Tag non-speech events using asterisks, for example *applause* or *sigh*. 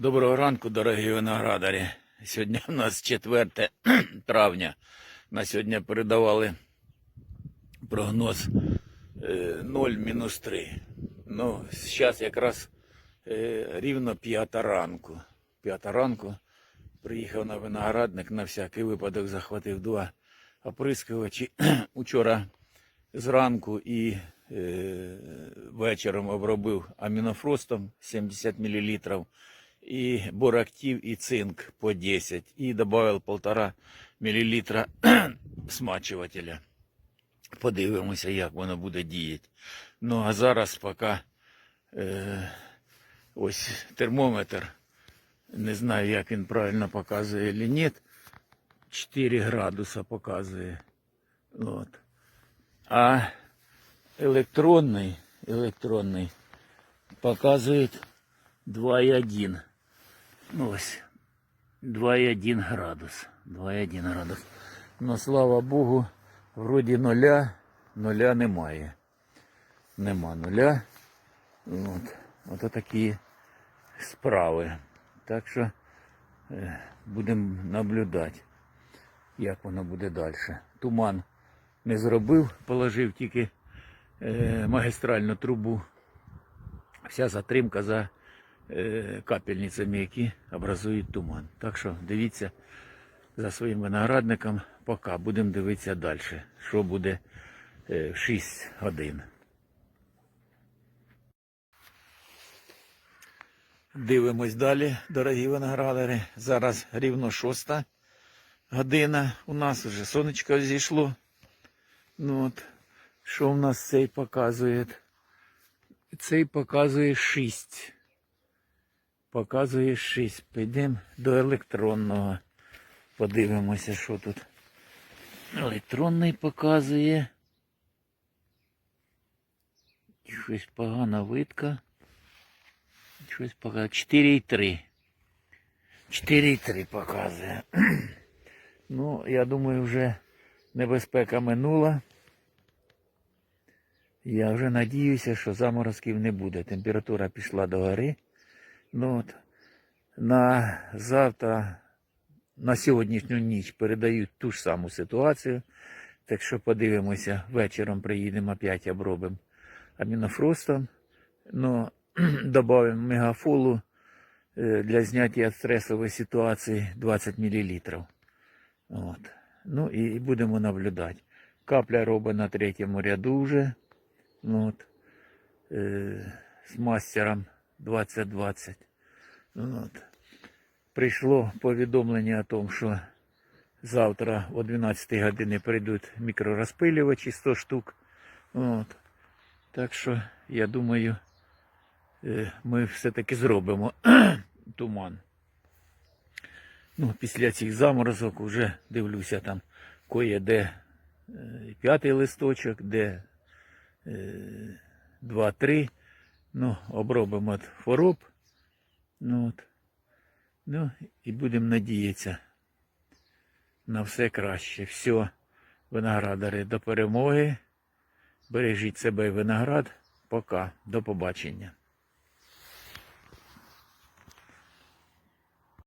Доброго ранку, дорогі виноградарі. Сьогодні у нас 4 *clears throat* травня. На сьогодні передавали прогноз е, 0-3. Ну, зараз якраз е, рівно 5 ранку. 5 ранку приїхав на виноградник, на всякий випадок захватив два оприскувачі. *clears throat* Учора зранку і е, вечором обробив амінофростом 70 мл і борактив і цинк по 10 і добавив 1,5 мл смачувателя. Подивимося, як воно буде діяти. Ну а зараз поки е, ось термометр, не знаю, як він правильно показує чи ні, 4 градуса показує. От. А електронний, електронний показує 2,1. Ну ось 2,1 градус. 2,1 градус. Ну, слава Богу, вроді нуля, нуля немає. Нема нуля. От, от такі справи. Так що е, будемо наблюдати, як воно буде далі. Туман не зробив, положив тільки е, магістральну трубу. Вся затримка за капельницями, які образують туман. Так що дивіться за своїм виноградником, поки будемо дивитися далі, що буде е, в 6 годин. Дивимось далі, дорогі виноградари. Зараз рівно шоста година. У нас вже сонечко зійшло. Ну от, що в нас цей показує? Цей показує 6. Показує 6. Підемо до електронного. Подивимося, що тут. Електронний показує. Щось погана видка. Щось показує. 4,3. 4,3 показує. ну, я думаю, вже небезпека минула. Я вже надіюся, що заморозків не буде. Температура пішла до гори. Ну, от, на завтра, на сьогоднішню ніч передають ту ж саму ситуацію. Так що подивимося, вечором приїдемо опять обробимо амінофростом. Ну, *clears throat* додаємо мегафолу е, для зняття стресової ситуації 20 мл. От. Ну і будемо наблюдати. Капля робить на третьому ряду вже. Ну, от, е, з мастером 2020. Ну, от. Прийшло повідомлення о тому, що завтра о 12 годині прийдуть мікророзпилювачі 100 штук. От. Так що, я думаю, е, ми все-таки зробимо *clears throat* туман. Ну, після цих заморозок вже дивлюся там кое-де е, п'ятий листочок, де е, два-три. Ну, обробимо от хвороб. Ну, от. ну і будемо надіятися на все краще. Все, виноградари, до перемоги. Бережіть себе і виноград. Пока. До побачення.